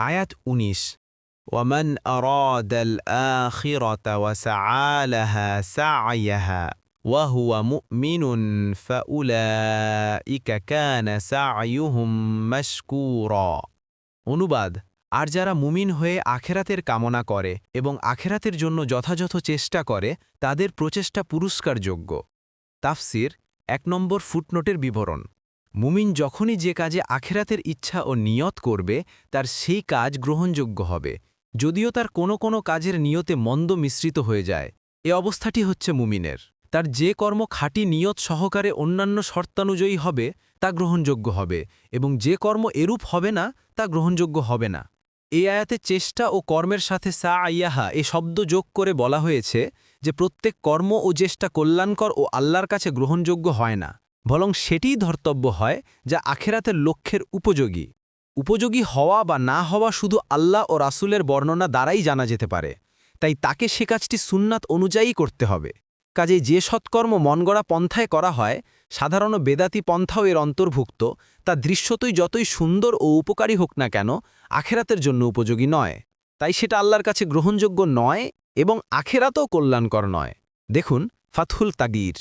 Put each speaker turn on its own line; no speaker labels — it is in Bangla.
আয়াত উনিশ। ওয়ামান আরাদাল আখিরাতা অনুবাদ, আর যারা মুমিন হয়ে আখেরাতের কামনা করে এবং আখেরাতের জন্য যথাযথ চেষ্টা করে, তাদের প্রচেষ্টা পুরস্কারযোগ্য। তাফসির, এক নম্বর ফুটনোটের বিবরণ। মুমিন যখনই যে কাজে আখেরাতের ইচ্ছা ও নিয়ত করবে, তার সেই কাজ গ্রহণযোগ্য হবে। যদিও তার কোনো কোনো কাজের নিয়তে মন্দ মিশ্রিত হয়ে যায়, এ অবস্থাটি হচ্ছে মুমিনের। তার যে কর্ম খাঁটি নিয়ত সহকারে অন্যান্য শর্তানুযায়ী হবে, তা গ্রহণযোগ্য হবে, এবং যে কর্ম এরূপ হবে না, তা গ্রহণযোগ্য হবে না। এই আয়াতে চেষ্টা ও কর্মের সাথে সা আইয়াহা এ শব্দ যোগ করে বলা হয়েছে যে প্রত্যেক কর্ম ও চেষ্টা কল্যাণকর ও আল্লাহর কাছে গ্রহণযোগ্য হয় না। বরং সেটিই ধর্তব্য হয় যা আখেরাতের লক্ষ্যের উপযোগী। উপযোগী হওয়া বা না হওয়া শুধু আল্লাহ ও রাসূলের বর্ণনা দ্বারাই জানা যেতে পারে। তাই তাকে সে কাজটি সুন্নাত অনুযায়ী করতে হবে। কাজেই যে সৎকর্ম মনগড়া পন্থায় করা হয়, সাধারণ বেদাতি পন্থাও এর অন্তর্ভুক্ত, তা দৃশ্যতই যতই সুন্দর ও উপকারী হোক না কেন, আখেরাতের জন্য উপযোগী নয়। তাই সেটা আল্লাহর কাছে গ্রহণযোগ্য নয় এবং আখেরাতও কল্যাণকর নয়। দেখুন, ফাতহুল তাগির।